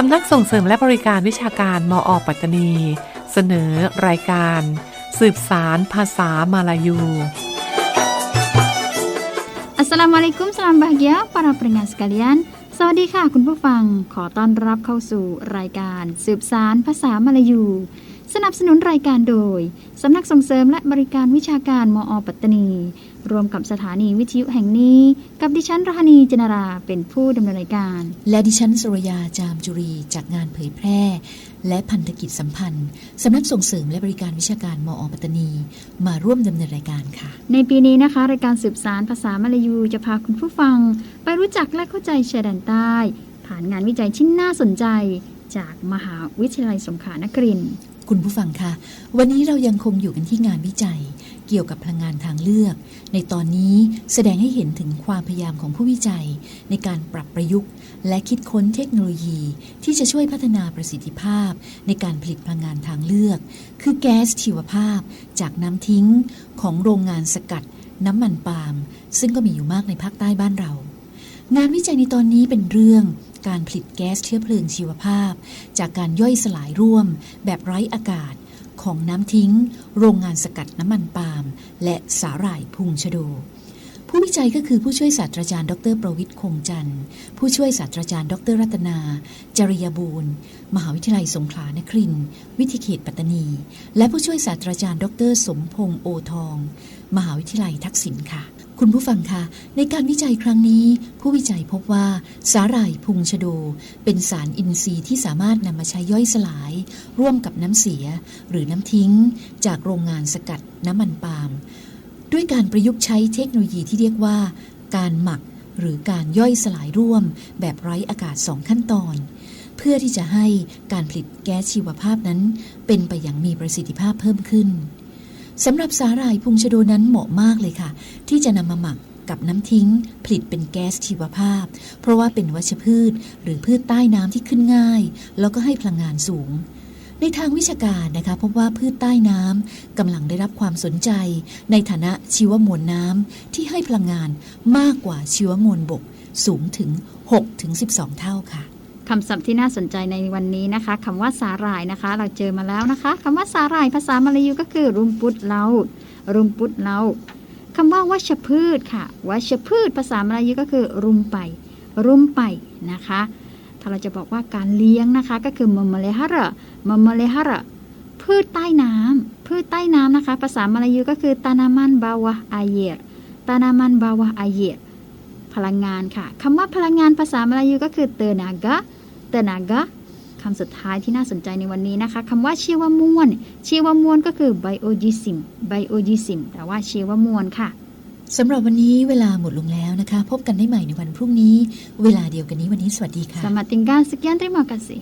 สำนักส่งเสริมและบริการวิชาการมอปัตตานี เสนอรายการ สืบสารภาษามาลายู Assalamualaikum salam bahagia para pendengar sekalian สวัสดีค่ะ คุณผู้ฟังขอต้อนรับเข้าสู่รายการสืบสารภาษามาลายู สนับสนุนรายการโดย สำนักส่งเสริมและบริการวิชาการมอปัตตานี รวมกับสถานีวิทยุแห่งนี้ กับดิฉันรหณีจนราเป็นผู้ดำเนินรายการ และดิฉันสุรยาจามจุรีจากงานเผยแพร่ และพันธกิจสัมพันธ์ สำนักส่งเสริมและบริการวิชาการมอปัตตานี มาร่วมดำเนินรายการค่ะ ในปีนี้นะคะ รายการสืบสารภาษามาลายูจะพาคุณผู้ฟัง ไปรู้จักและเข้าใจชายแดนใต้ ผ่านงานวิจัยที่น่าสนใจ จากมหาวิทยาลัยสงขลานครินทร์ คุณผู้ฟังคะวันนี้เรายังคงอยู่กันที่งานวิจัย เกี่ยวกับพลังงานทางเลือก ในตอนนี้แสดงให้เห็นถึงความพยายามของผู้วิจัย ในการปรับประยุกต์ และคิดค้นเทคโนโลยี ที่จะช่วยพัฒนาประสิทธิภาพ ในการผลิตพลังงานทางเลือก คือแก๊สชีวภาพ จากน้ำทิ้งของโรงงานสกัด น้ำมันปาล์มซึ่งก็มีอยู่มากในภาคใต้บ้านเรา งานวิจัยในตอนนี้เป็นเรื่องการผลิตแก๊สเชื้อเพลิงชีวภาพ จากการย่อยสลายร่วม แบบไร้อากาศของน้ำทิ้ง โรงงานสกัดน้ำมันปาล์มและสาหร่ายพุงชโด ผู้วิจัยก็คือผู้ช่วยศาสตราจารย์ ดร ประวิทย์คงจันทร์ ผู้ช่วยศาสตราจารย์ ดร รัตนา จริยบูรณ์ มหาวิทยาลัยสงขลานครินทร์วิทยเขตปัตตานี และผู้ช่วยศาสตราจารย์ ดร สมพงษ์โอทอง มหาวิทยาลัยทักษิณค่ะ คุณผู้ฟังคะในการวิจัยครั้งนี้ ผู้วิจัยพบว่า สาหร่ายพุงชโด เป็นสารอินทรีย์ที่สามารถนำมาใช้ย่อยสลาย ร่วมกับน้ำเสีย หรือน้ำทิ้ง จากโรงงานสกัดน้ำมันปาล์มด้วยการประยุกต์ใช้เทคโนโลยีที่เรียกว่า การหมักหรือการย่อยสลายร่วม แบบไร้อากาศสองขั้นตอน เพื่อที่จะให้การผลิตแก๊สชีวภาพนั้น เป็นไปอย่างมีประสิทธิภาพเพิ่มขึ้น สำหรับสาหร่ายพุงชโดนั้นเหมาะมากเลยค่ะ ที่จะนำมาหมักกับน้ำทิ้ง ผลิตเป็นแก๊สชีวภาพ เพราะว่าเป็นวัชพืช หรือพืชใต้น้ำที่ขึ้นง่าย แล้วก็ให้พลังงานสูง ในทางวิชาการนะคะพบว่าพืชใต้น้ำกำลังได้รับความสนใจ ในฐานะชีวมวลน้ำที่ให้พลังงานมากกว่าชีวมวลบก สูงถึง 6-12 เท่าค่ะ คำศัพท์ที่น่าสนใจในวันนี้นะคะคำว่าสาหร่ายนะคะ เราเจอมาแล้วนะคะคำว่าสาหร่ายภาษามาลายูก็คือรุมปุตเลารุมปุตเลาคำว่าวัชพืชค่ะวัชพืชภาษามาลายูก็คือ รุมไปรุมไปนะคะ ถ้าเราจะบอกว่าการเลี้ยงนะคะก็คือมมเลฮาระมมเลฮาระพืชใต้น้ำพืชใต้น้ำนะคะ ภาษามาลายูก็คือตานามันบาวะอาเยรตานามันบาวะอาเยรพลังงานค่ะคำว่าพลังงานภาษามาลายูก็คือเตนากะเตนากะคำสุดท้ายที่น่าสนใจในวันนี้นะคะคำว่าชีวมวลชีวมวลก็คือ biologism biologism แต่ว่าชีวมวลค่ะสำหรับวันนี้เวลาหมดลงแล้วนะคะ พบกันได้ใหม่ในวันพรุ่งนี้ เวลาเดียวกันนี้วันนี้สวัสดีค่ะ Selamat tinggal sekian terima kasih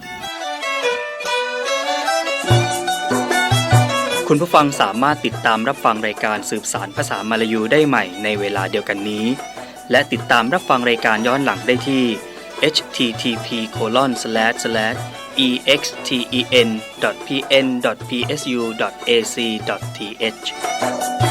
คุณผู้ฟังสามารถติดตามรับฟังรายการสืบสารภาษามาลายูได้ใหม่ในเวลาเดียวกันนี้ และติดตามรับฟังรายการย้อนหลังได้ที่ http colon slash slash exten.pn.psu.ac.th